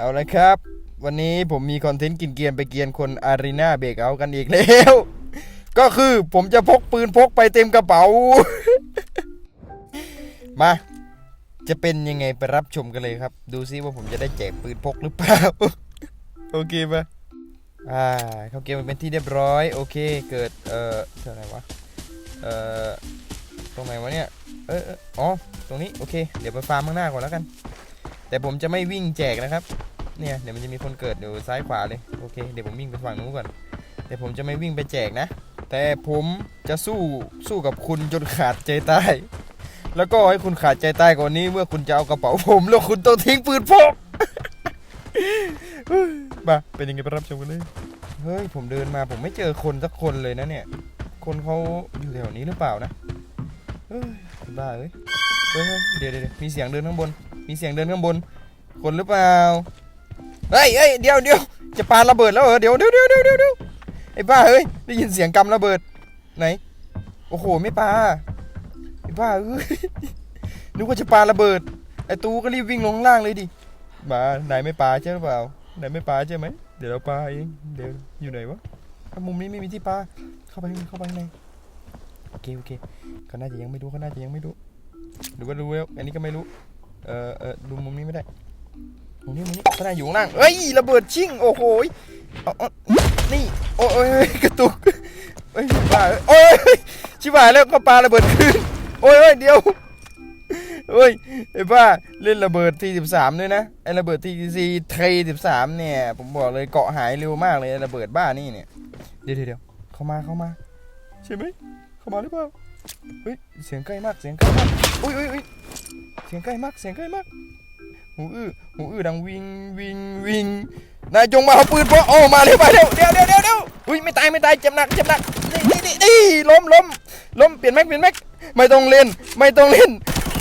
เอาละครับ วันนี้ผมมีคอนเทนต์กินเกียนไปเกียนคนอารีนาเบรกเอากันอีกแล้ว ก็คือผมจะพกปืนพกไปเต็มกระเป๋า มา จะเป็นยังไงไปรับชมกันเลยครับ ดูซิว่าผมจะได้แจกปืนพกหรือเปล่า โอเคปะอ่าเข้าเกมมันเป็นที่เรียบร้อย โอเค เกิด เอ่อเท่าไหร่วะ เอ่อ ตรงไหนวะเนี่ย เอออ๋อ ตรงนี้ โอเค เดี๋ยวไปฟาร์มข้างหน้าก่อนแล้วกัน แต่ผมจะไม่วิ่งแจกนะครับ เนี่ยเดี๋ยวมันจะมีคนเกิดอยู่ซ้ายขวาเลยโอเคเดี๋ยวผมวิ่งไปฝั่งนู้นก่อน แต่ผมจะไม่วิ่งไปแจกนะ แต่ผมจะสู้สู้กับคุณจนขาดใจตายแล้วก็ให้คุณขาดใจตายก่อนนี้เมื่อคุณจะเอากระเป๋าผมแล้วคุณต้องทิ้งปืนพกมาเป็นยังไงไปรับชมกันเลยเฮ้ยผมเดินมาผมไม่เจอคนสักคนเลยนะเนี่ย คนเขาอยู่แถวนี้หรือเปล่านะเฮ้ยบ้าเอ้ยเดี๋ยวเดี๋ยวมีเสียงเดินข้างบน มีเสียงเดินข้างบน คนหรือเปล่า เฮ้ยเฮ้ยเดี๋ยวเดี๋ยวจะปาระเบิดแล้วเหรอ เดี๋ยวเดี๋ยวเดี๋ยวเดี๋ยวเดี๋ยวไอ้บ้าเฮ้ย ได้ยินเสียงกำระเบิด ไหน โอ้โห ไม่ปาไอ้บ้าเอ้ย นึกว่าจะปาระเบิด ไอ้ตูก็รีบวิ่งลงล่างเลยดิมานายไม่ปาใช่หรือเปล่านายไม่ปาใช่ไหม เดี๋ยวเราปาเอง เดี๋ยวอยู่ไหนวะอะมุมนี้ไม่มีที่ปา เข้าไปเข้าไปในโอเคโอเคเขาน่าจะยังไม่รู้เขาน่าจะยังไม่รู้ หรือว่ารู้แล้ว อันนี้ก็ไม่รู้ เออเออดูมุมนี้ไม่ได้มุมนี้มุมนี้เขาน่าอยู่ข้างล่างเอ้ยระเบิดชิ่งโอ้โหนี่โอ้ยกระตุกเอ้ยบ้ายโอ้ยชิบหายแล้วก็ปาระเบิดขึ้นโอ้ยเดี๋ยวโอ้ยไอ้บ้าเล่นระเบิดทีสิบสามด้วยนะไอ้ระเบิดทีซีเทสิบสามเนี่ย ผมบอกเลยเกาะหายเร็วมากเลยไอ้ระเบิดบ้านี่เนี่ยเดี๋ยวเดี๋ยวเดี๋ยวเข้ามาเข้ามา ใช่ไหมเข้ามาหรือเปล่าเฮ้ยเสียงใกล้มากเสียงใกล้มากอุ้ยอุ้ยอุ้ยเสียงใกล้มากเสียงใกล้มากหูอื้อหูอื้อดังวิงวิงวิงนายจงมาเอาปืนเพกโอ้มาเร็วมาเร็วเดี๋ยวเดี๋ยวเดี๋ยวเดี๋ยวอุ้ยไม่ตายไม่ตายเจ็บหนักเจ็บหนักนี่นี่นี่ล้มล้มล้มเปลี่ยนแม็กเปลี่ยนแม็กไม่ต้องเล่น ไม่ต้องเล่น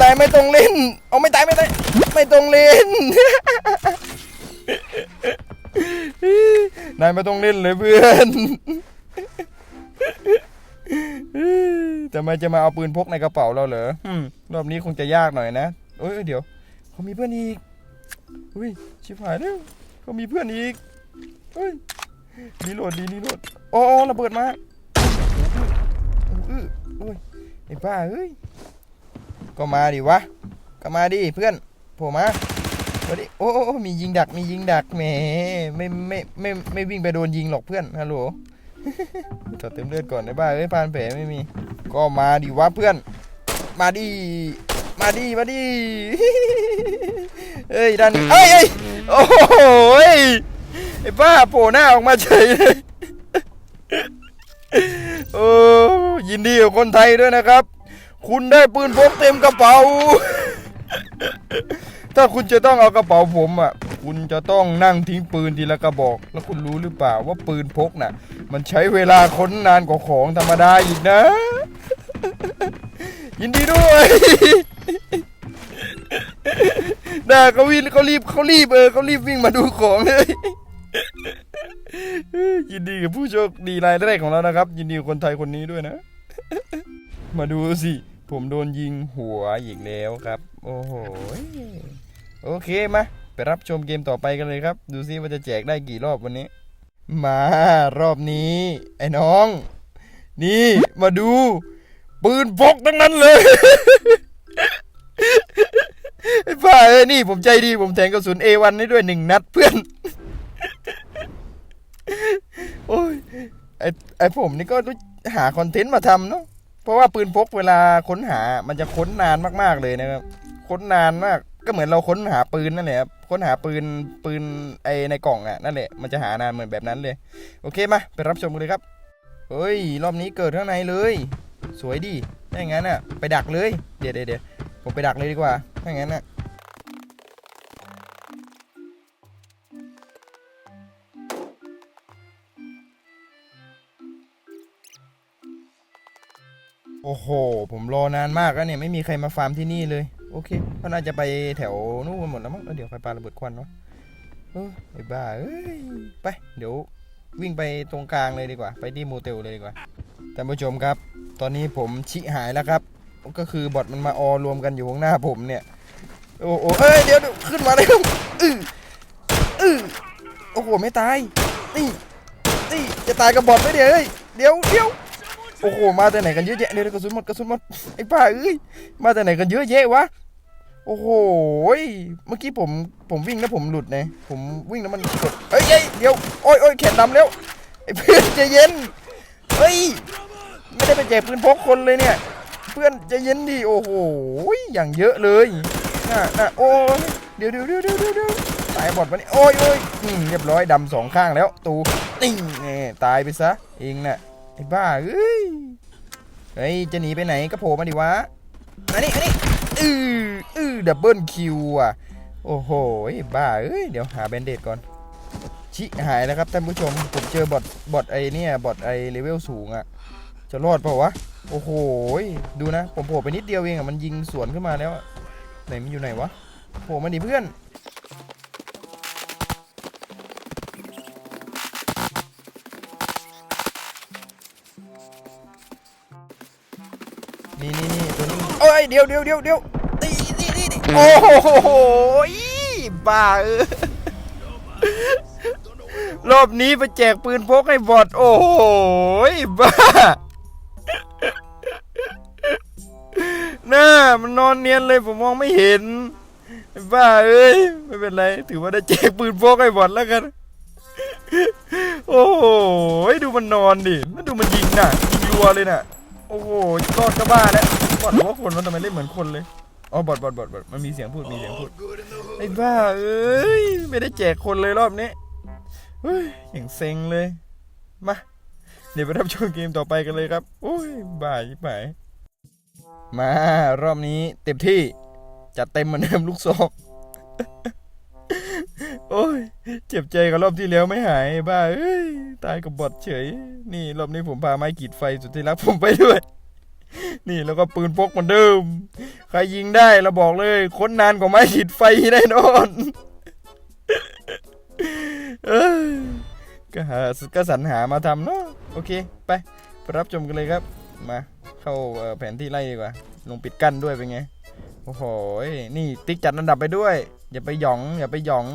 นายไม่ต้องเล่นเอาไม่ตายไม่ตายไม่ต้องเล่นนายไม่ต้องเล่นเลยเพื่อน ทำไมจะมาเอาปืนพกในกระเป๋าเราเหรอรอบนี้คงจะยากหน่อยนะเอ้ยเดี๋ยวเขามีเพื่อนอีกอุ้ยชิบหายแล้วเขามีเพื่อนอีกเฮ้ยนี่โหลดดีนี่โหลดโอ้โอ้ระเบิดมาอื้อโอ้ยไอ้บ้าเอ้ยก็มาดิวะก็มาดิเพื่อนโผล่มามาดิโอ้โอ้โอ้มียิงดักมียิงดักแหมไม่ไม่ไม่ไม่วิ่งไปโดนยิงหรอกเพื่อนฮัลโหล จอดเต็มเลือดก่อนได้บ้าเอ้ยพานแผลไม่มี ก็มาดิวะเพื่อน มาดิมาดิมาดิเอ้ยด้านนี้เอ้ยโอ้โหยไอ้บ้าโผล่หน้าออกมาเฉยเลยโอ้ยินดีกับคนไทยด้วยนะครับ คุณได้ปืนพกเต็มกระเป๋า ถ้าคุณจะต้องเอากระเป๋าผมอะ คุณจะต้องนั่งทิ้งปืนทีละกระบอก แล้วคุณรู้หรือเปล่าว่าปืนพกน่ะ มันใช้เวลาค้นนานกว่าของธรรมดาอีกนะ ยินดีด้วยน่าเขาวิ่งเขารีบเขารีบเออเขารีบวิ่งมาดูของเลยยินดีกับผู้โชคดีรายแรกของเรานะครับ ยินดีคนไทยคนนี้ด้วยนะ มาดูสิ ผมโดนยิงหัวอีกแล้วครับ โอ้โห โอเคมา ไปรับชมเกมต่อไปกันเลยครับ ดูซิว่าจะแจกได้กี่รอบวันนี้ มารอบนี้ ไอ้น้อง นี่มาดู ปืนพกทั้งนั้นเลยไอ้บ้าเอ้นี่ผมใจดีผมแทงกระสุน A1 ให้ด้วยหนึ่งนัดเพื่อน โอ้ยไอ้ไอ้ผมนี่ก็หาคอนเทนต์มาทำเนาะเพราะว่าปืนพกเวลาค้นหามันจะค้นนานมากๆเลยนะครับ ค้นนานมากก็เหมือนเราค้นหาปืนนั่นแหละครับ ค้นหาปืนปืนไอในกล่องอะนั่นแหละมันจะหานานเหมือนแบบนั้นเลย โอเคมาไปรับชมกันเลยครับเฮ้ยรอบนี้เกิดข้างในเลย สวยดีถ้าอย่างนั้นอะไปดักเลยเดี๋ยวเดี๋ยวเดี๋ยวผมไปดักเลยดีกว่าถ้าอย่างนั้นอะโอ้โห ผมรอนานมากแล้วเนี่ย ไม่มีใครมาฟาร์มที่นี่เลย โอเคเขาน่าจะไปแถวนู่นกันหมดแล้วมั้งเดี๋ยวใครปาระเบิดควันวะเออไอ้บ้าเอ้ยไป เดี๋ยววิ่งไปตรงกลางเลยดีกว่า ไปที่โมเตลเลยดีกว่าท่านผู้ชมครับ ตอนนี้ผมชิหายแล้วครับ ก็คือบอทมันมาออรวมกันอยู่ข้างหน้าผมเนี่ย โอ้โหเอ้ยเดี๋ยวเดี๋ยวขึ้นมาเลยอื้อโอ้โหไม่ตายนี่นี่จะตายกับบอทไหมเดี๋ยวเดี๋ยวเดี๋ยวโอ้โหมาแต่ไหนกันเยอะแยะเดี๋ยวเดี๋ยวกระสุนหมดกระสุนหมดไอ้ป้าเอ้ยมาแต่ไหนกันเยอะแยะวะ โอ้โห เมื่อกี้ผม ผมวิ่งแล้วผมหลุดไงผมวิ่งแล้วมันกดเอ้ยเดี๋ยว โอ้ยโอ้ยแขนดำแล้วไอ้เพื่อนใจเย็น เฮ้ย ไม่ได้ไปแจกปืนพกคนเลยเนี่ย เพื่อนใจเย็นดิโอ้โห อย่างเยอะเลย น่ะน่ะโอ้ยเดี๋ยวเดี๋ยวเดี๋ยวเดี๋ยวเดี๋ยวตายบอดมานี่โอ้ยโอ้ยอืมเรียบร้อยดำสองข้างแล้ว ตูนี่ไงตายไปซะ เองน่ะ ไอ้บ้าเอ้ย เฮ้ย จะหนีไปไหนก็โผล่มาดิวะมานี่มานี่ อืออือดับเบิลคิวอะ โอ้โหบ้าเอ้ย เดี๋ยวหาแบนเดดก่อน ชิหายแล้วครับท่านผู้ชม ผมเจอบอทบอทไอเนี่ยบอทไอเลเวลสูงอะ จะรอดเปล่าวะ โอ้โหดูนะ ผมโผล่ไปนิดเดียวเองอะมันยิงสวนขึ้นมาแล้ว ไหนมันอยู่ไหนวะโผล่มาดิเพื่อนนี่นี่ นี่ตัวนี้เอ้ยเดี๋ยวเดี๋ยวเดี๋ยวเดี๋ยวนี่นี่นี่นี่โอ้โหบ้าเออรอบนี้ไปแจกปืนพกให้บอดโอ้โหบ้าหน้ามันนอนเนียนเลยผมมองไม่เห็นไอ้บ้าเอ้ยไม่เป็นไร ถือว่าได้แจกปืนพกให้บอดแล้วกัน โอ้โหดูมันนอนดิแล้วดูมันยิงน่ะยิงรัวเลยน่ะ โอ้โหรอดก็บ้าแล้ว บอดหรือว่าคนมันทำไมเล่นเหมือนคนเลยอ๋อบอดบอดบอดบอดมันมีเสียงพูดมีเสียงพูดไอ้บ้าเอ้ยไม่ได้แจกคนเลยรอบนี้เฮ้ยอย่างเซ็งเลยมาเดี๋ยวไปรับชมเกมต่อไปกันเลยครับโอ้ยบ้าชิบหายมารอบนี้เต็มที่จัดเต็มเหมือนเดิมลูกซองโอ้ยเจ็บใจกับรอบที่แล้วไม่หายบ้าเอ้ยตายกับบอดเฉย นี่รอบนี้ผมพาไม้ขีดไฟสุดที่รักผมไปด้วย นี่แล้วก็ปืนพกเหมือนเดิม ใครยิงได้เราบอกเลย ค้นนานกว่าไม้ขีดไฟแน่นอนก็หาก็สรรหามาทำเนาะโอเค ไปไปรับชมกันเลยครับ มาเข้าแผนที่ไล่ดีกว่า ลงปิดกั้นด้วยเป็นไง โอ้โหยนี่ติ๊กจัดอันดับไปด้วย อย่าไปหยอง อย่าไปหยอง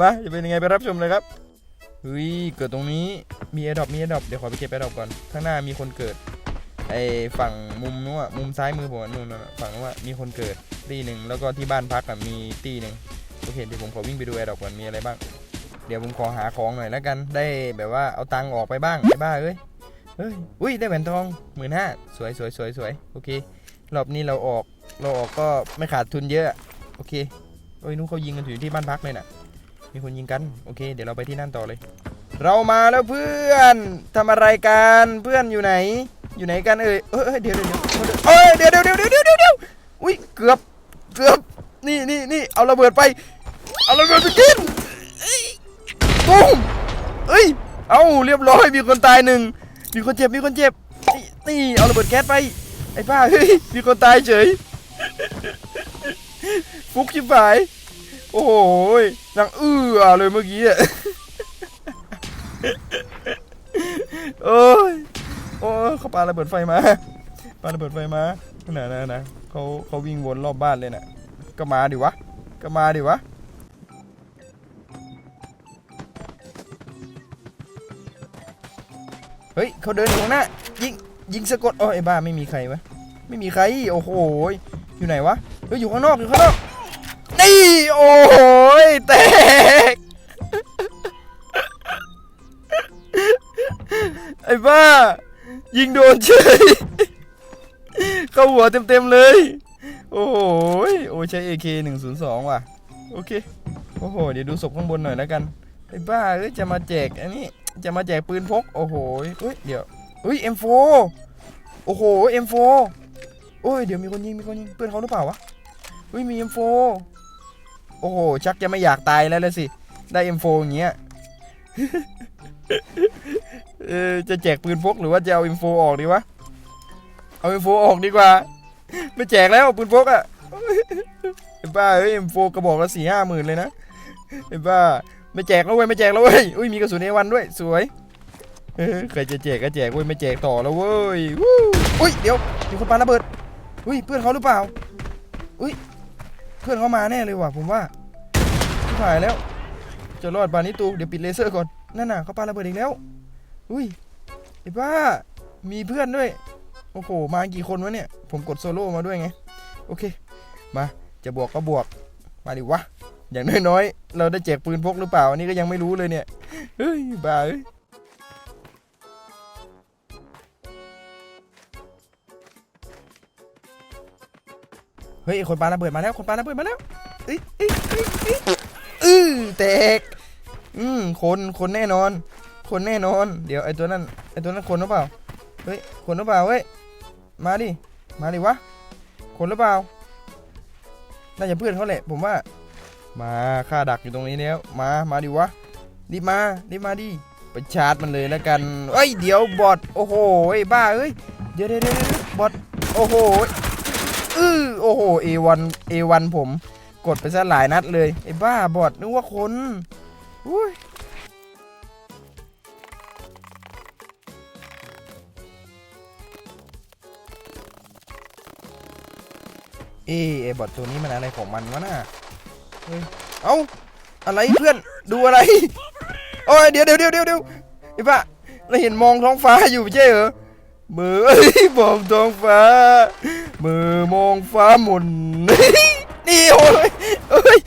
มาจะเป็นยังไงไปรับชมเลยครับ เฮ้ยเกิดตรงนี้มีแอดดอปมีแอดดอปเดี๋ยวขอไปเก็บแอดดอปก่อนข้างหน้ามีคนเกิดไอฝั่งมุมนู้นอะมุมซ้ายมือผมนู่นน่ะฝั่งนู้นอะมีคนเกิดตีหนึ่งแล้วก็ที่บ้านพักอะมีตีหนึ่งโอเคเดี๋ยวผมขอวิ่งไปดูแอดดอปก่อนมีอะไรบ้าง เดี๋ยวผมขอหาของหน่อยแล้วกันได้แบบว่าเอาตังค์ออกไปบ้างไอ้บ้าเอ้ยเฮ้ยอุ้ยได้แหวนทองหมื่นห้าสวยสวยสวยสวยโอเครอบนี้เราออกเราออกก็ไม่ขาดทุนเยอะโอเคโอ้ยนู้นเขายิงกันอยู่ที่บ้านพักเลยน่ะ มีคนยิงกันโอเค เดี๋ยวเราไปที่นั่นต่อเลย เรามาแล้วเพื่อนทำอะไรกันเพื่อนอยู่ไหน อยู่ไหนกันเอ่ยเอ้ยเดี๋ยวเดี๋ยวเดี๋ยวเอ้ยเดี๋ยวเดี๋ยวเดี๋ยวเดี๋ยวเดี๋ยวเดี๋ยวอุ้ยเกือบเกือบนี่นี่นี่เอาระเบิดไป เอาระเบิดไปกินตุ้มเอ้ยเอาเรียบร้อยมีคนตายหนึ่งมีคนเจ็บมีคนเจ็บนี่เอาระเบิดแก๊สไปไอ้บ้าเฮ้ยมีคนตายเฉยฟุกชิบหาย โอ้ยนังเอื้อเลยเมื่อกี้อะโอ้ยโอ้ยเขาปาระเบิดไฟมาปาระเบิดไฟมาน่ะน่ะนะเขาเขาวิ่งวนรอบบ้านเลยน่ะ ก็มาดิวะ ก็มาดิวะเฮ้ยเขาเดินอยู่หน้ายิงยิงสะกดโอ้ยบ้าไม่มีใครวะไม่มีใครโอ้โหยอยู่ไหนวะเฮ้ยอยู่ข้างนอกอยู่ข้างนอก โอ้โหยแตก ไอ้บ้า ยิงโดนเฉย เข้าหัวเต็มๆเลย โอ้โหยโอ้ใช้ AK 102 ว่ะ โอเค โอ้โห เดี๋ยวดูศพข้างบนหน่อยแล้วกัน ไอ้บ้าเอ้ยจะมาแจกอันนี้ จะมาแจกปืนพก โอ้โหเฮ้ย เดี๋ยวเฮ้ย M4 โอ้โห M4 โอ้ย เดี๋ยวมีคนยิง มีคนยิง เพื่อนเขาหรือเปล่าวะเฮ้ย มี M4 โอ้โห ชักจะไม่อยากตายแล้วเลยสิ ได้ M4 อย่างเงี้ยเออจะแจกปืนพกหรือว่าจะเอา M4 ออกดีวะ เอา M4 ออกดีกว่า ไม่แจกแล้วปืนพกอะไอ้บ้าเอ้ย M4 กระบอกละสี่ห้าหมื่นเลยนะไอ้บ้าไม่แจกแล้วเว้ยไม่แจกแล้วเว้ยอุ้ยมีกระสุนเอวันด้วยสวยเออใครจะแจกก็แจกเว้ยไม่แจกต่อแล้วเว้ยอุ้ยเดี๋ยวมีคนปาระเบิดอุ้ยเพื่อนเขาหรือเปล่าอุ้ย เพื่อนเขามาแน่เลยว่ะผมว่าชิบหายแล้ว จะรอดบานิตูเดี๋ยวปิดเลเซอร์ก่อนนั่นน่ะเขาปาระเบิดอีกแล้ว อุ้ยไอ้บ้า มีเพื่อนด้วย โอ้โห มากี่คนวะเนี่ย ผมกดโซโล่มาด้วยไง โอเค มา จะบวกก็บวก มาดิวะ อย่างน้อยๆ เราได้แจกปืนพกหรือเปล่า อันนี้ก็ยังไม่รู้เลยเนี่ย เฮ้ย บ้าเอ้ย ฮ้ยคนปาระเบิดมาแล้วคนปาระเบิดมาแล้วเอ้ยเอ้ยเอ้ยเอ้ยอือแตกอืมคนคนแน่นอน คนแน่นอน เดี๋ยวไอ้ตัวนั้นไอ้ตัวนั้นคนหรือเปล่าเฮ้ยคนหรือเปล่าเฮ้ยมาดิมาดิวะคนหรือเปล่าน่าจะเพื่อนเขาแหละ ผมว่า มาค่าดักอยู่ตรงนี้แล้ว มามาดิวะรีบมารีบมาดิไปชาร์จมันเลยแล้วกันเอ้ยเดี๋ยวบอทโอ้โหไอ้บ้าเอ้ยเดี๋ยวเดี๋ยวเดี๋ยวเดี๋ยวบอทโอ้โห อือโอ้โห A1 A1 ผม กดไปซะหลายนัดเลยไอ้บ้าบอดนึกว่าคนอุ้ยเอไอ้บอดตัวนี้มันอะไรของมันวะน่ะเฮ้ย เอ้า อะไรเพื่อน ดูอะไร โอ้ย เดี๋ยวเดี๋ยวเดี๋ยวเดี๋ยวเดี๋ยวไอ้บ้าเราเห็นมองท้องฟ้าอยู่ใช่เหรอมือเอ้ยมองท้องฟ้า มือมองฟ้าหมุน นี่โอ้ยเอ้ย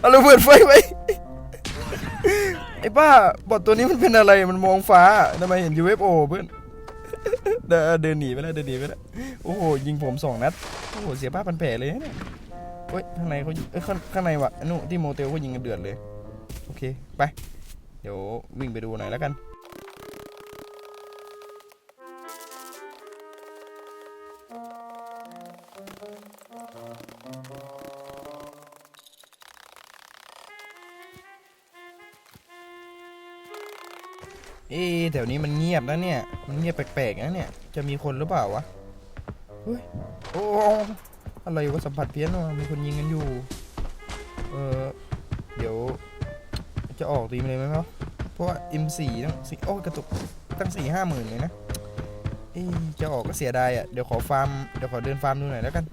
เอาระเบิดไฟไว้ไอ้บ้าบอทตัวนี้มันเป็นอะไรมันมองฟ้าทำไมเห็น UFO เพื่อนเดินหนีไปแล้วเดินหนีไปแล้วโอ้โหยิงผมสองนัดโอ้โหเสียผ้าพันแผลเลยเนี่ยเฮ้ยข้างในเขาเอ้ยข้างข้างในวะนนู้นที่โมเตลเขายิงกันเดือดเลย โอเค ไป เดี๋ยววิ่งไปดูหน่อยแล้วกัน เอ๊ะแถวนี้มันเงียบนะเนี่ย มันเงียบแปลกๆนะเนี่ย จะมีคนหรือเปล่าวะ เฮ้ย โอ้อะไรวะสัมผัสเพี้ยนวะมีคนยิงกันอยู่ เออเดี๋ยว จะออกตีมเลยไหมครับเพราะว่า M4 ตั้งสี่โอ้กระตุกตั้งสี่ห้าหมื่นเลยนะเอ๊ะจะออกก็เสียดายอะ เดี๋ยวขอฟาร์ม เดี๋ยวขอเดินฟาร์มดูหน่อยแล้วกัน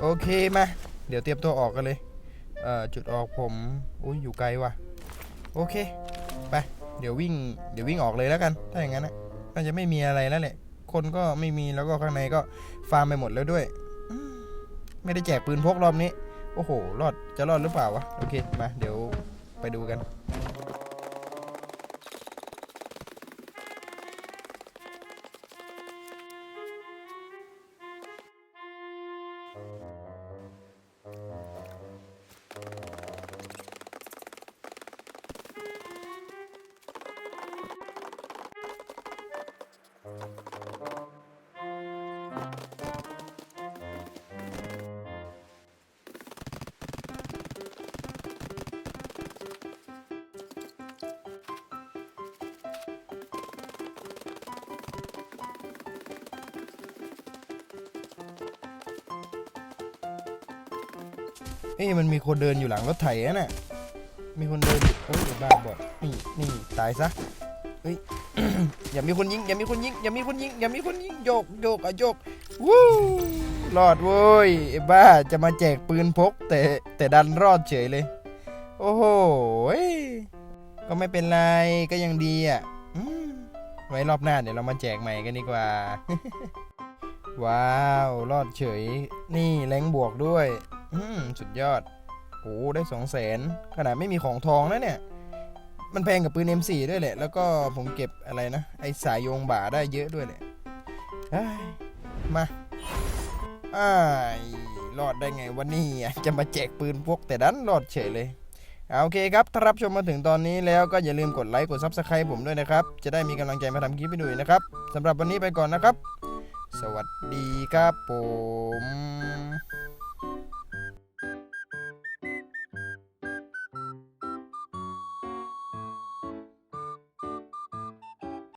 โอเคมา เดี๋ยวเตรียมตัวออกกันเลย เอ่อ จุดออกผมอุ้ยอยู่ไกลว่ะ โอเค ไป เดี๋ยววิ่ง เดี๋ยววิ่งออกเลยแล้วกัน ถ้าอย่างนั้นนะน่าจะไม่มีอะไรแล้วแหละ คนก็ไม่มีแล้วก็ข้างในก็ฟาร์มไปหมดแล้วด้วย ไม่ได้แจกปืนพกรอบนี้ โอ้โห รอด จะรอดหรือเปล่าวะ โอเค มา เดี๋ยวไปดูกัน เอ้ยมันมีคนเดินอยู่หลังรถไถอะน่ะ มีคนเดินอยู่เอ้ยบ้าบอดนี่นี่ตายซะ เฮ้ย อย่ามีคนยิง อย่ามีคนยิง อย่ามีคนยิง อย่ามีคนยิง โยกโยกอะโยก วู้รอดเว้ยไอ้บ้า จะมาแจกปืนพก แต่แต่ดันรอดเฉยเลย โอ้โห ก็ไม่เป็นไร ก็ยังดีอะไว้รอบหน้าเดี๋ยวเรามาแจกใหม่กันดีกว่า ว้าว รอดเฉย นี่แรงบวกด้วย อืมสุดยอด โอ้ได้สองแสนขนาดไม่มีของทองนะเนี่ย มันแพงกับปืน M4 ด้วยแหละ แล้วก็ผมเก็บอะไรนะ ไอสายโยงบ่าได้เยอะด้วยแหละเอ้ยมาอ้ายรอดได้ไงวันนี้จะมาแจกปืนพวกแต่ดันรอดเฉยเลยเอาโอเคครับ ถ้ารับชมมาถึงตอนนี้แล้วก็อย่าลืมกดไลค์กด Subscribe ผมด้วยนะครับ จะได้มีกำลังใจมาทำคลิปให้ดูนะครับสำหรับวันนี้ไปก่อนนะครับ สวัสดีครับผม